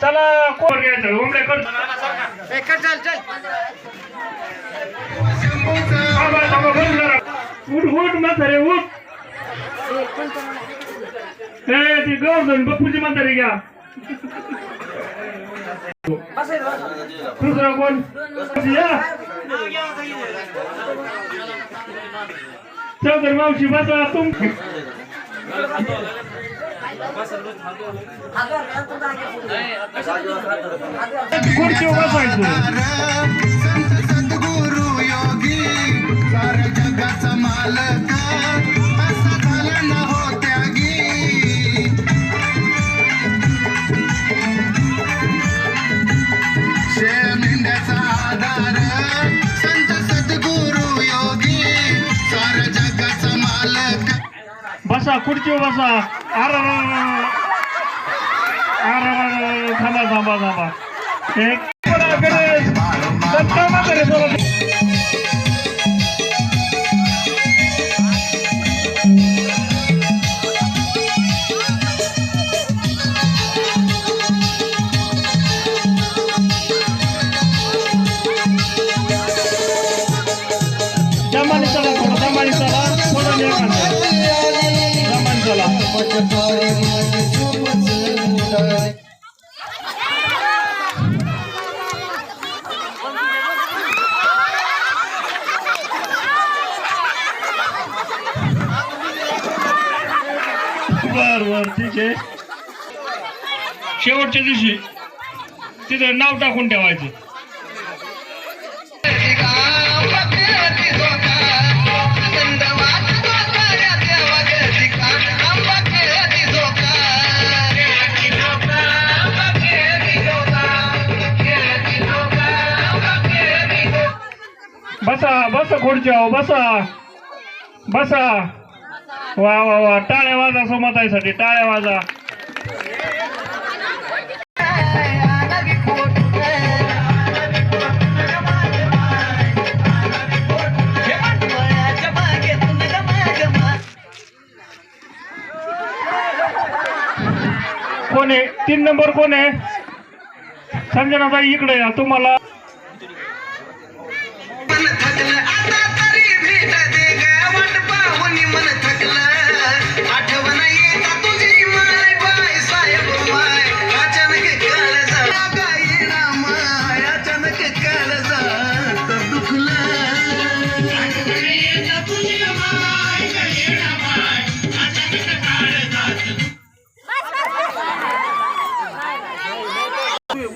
चला कोण घ्यायचं? उमरे कर. बंद करा. उठ उठ म्हातारे उठ. ए ती गौरधन बप्पूची म्हातारी घ्या. दुसरा कोण? चौधरी मावशी बसा तुम खुर्ची बसायचं संत बसा खुर्चीवर बसा. अरे अरे थांबा थांबा थांबा एक कोणाकडे चला बर बर ठीक आहे शेवटच्या दिवशी तिथं नाव टाकून ठेवायचं बसा बसा खुर्च्या बसा. बसा. वा वा वा. टाळ्या वाजा सोमताईसाठी टाळ्या वाजा. कोण आहे? तीन नंबर कोण आहे? संजनाबाई इकडे या तुम्हाला.